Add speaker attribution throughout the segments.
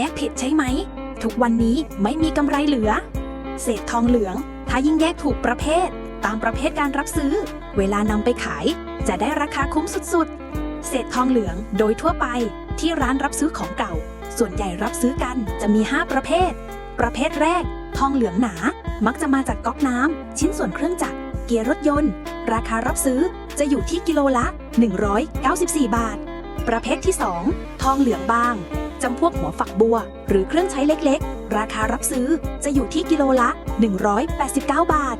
Speaker 1: แยกผิดใช่ไหม ทุกวันนี้ไม่มีกำไรเหลือ เศษทองเหลือง ถ้ายิ่งแยกถูกประเภท ตามประเภทการรับซื้อ เวลานำไปขาย จะได้ราคาคุ้มสุดๆ เศษทองเหลืองโดยทั่วไป ที่ร้านรับซื้อของเก่า ส่วนใหญ่รับซื้อกันจะมี 5 ประเภท ประเภทแรก ทองเหลืองหนา มักจะมาจากก๊อกน้ำชิ้นส่วนเครื่องจักรเกียร์รถยนต์ ราคารับซื้อจะอยู่ที่กิโลละ 194 บาท ประเภทที่ 2 ทองเหลืองบาง จำพวกหัวฝักบัว หรือเครื่องใช้เล็กๆ ราคารับซื้อจะอยู่ที่กิโลละ 189 บาท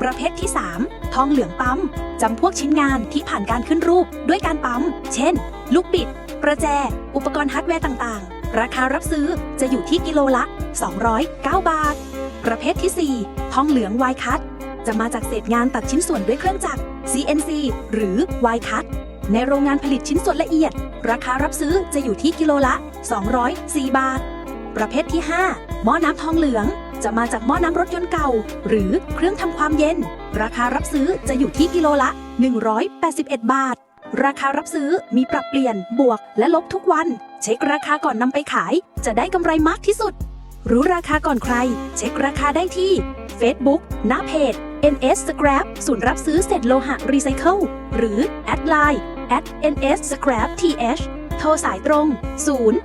Speaker 1: ประเภทที่ 3 ทองเหลืองปั๊ม จำพวกชิ้นงานที่ผ่านการขึ้นรูปด้วยการปั๊ม เช่น ลูกบิด ประแจ อุปกรณ์ฮาร์ดแวร์ต่างๆ ราคารับซื้อจะอยู่ที่กิโลละ 209 บาท ประเภทที่ 4 ทองเหลืองไวคัตจะมาจากเศษงานตัดชิ้นส่วนด้วยเครื่องจักร CNC หรือ Y cut ในโรงงานผลิตชิ้นส่วนละเอียด ราคารับซื้อจะอยู่ที่กิโลละ 204 บาท ประเภทที่ 5 หม้อน้ำทองเหลือง จะมาจากหม้อน้ำรถยนต์เก่า หรือเครื่องทำความเย็น ราคารับซื้อจะอยู่ที่กิโลละ 181 บาท ราคารับซื้อมีปรับเปลี่ยนบวกและลบทุกวัน เช็คราคาก่อนนำไปขาย จะได้กำไรมากที่สุด รู้ราคาก่อนใคร เช็คราคาได้ที่ Facebook หน้าเพจ NS Scrap ศูนย์รับซื้อเศษโลหะรีไซเคิลหรือแอดไลน์ at NS Scrap TH โทรสายตรง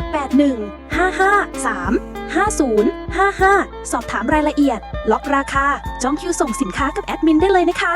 Speaker 1: 081 553 5055 สอบถามรายละเอียด ล็อกราคา จองคิวส่งสินค้ากับแอดมินได้เลยนะคะ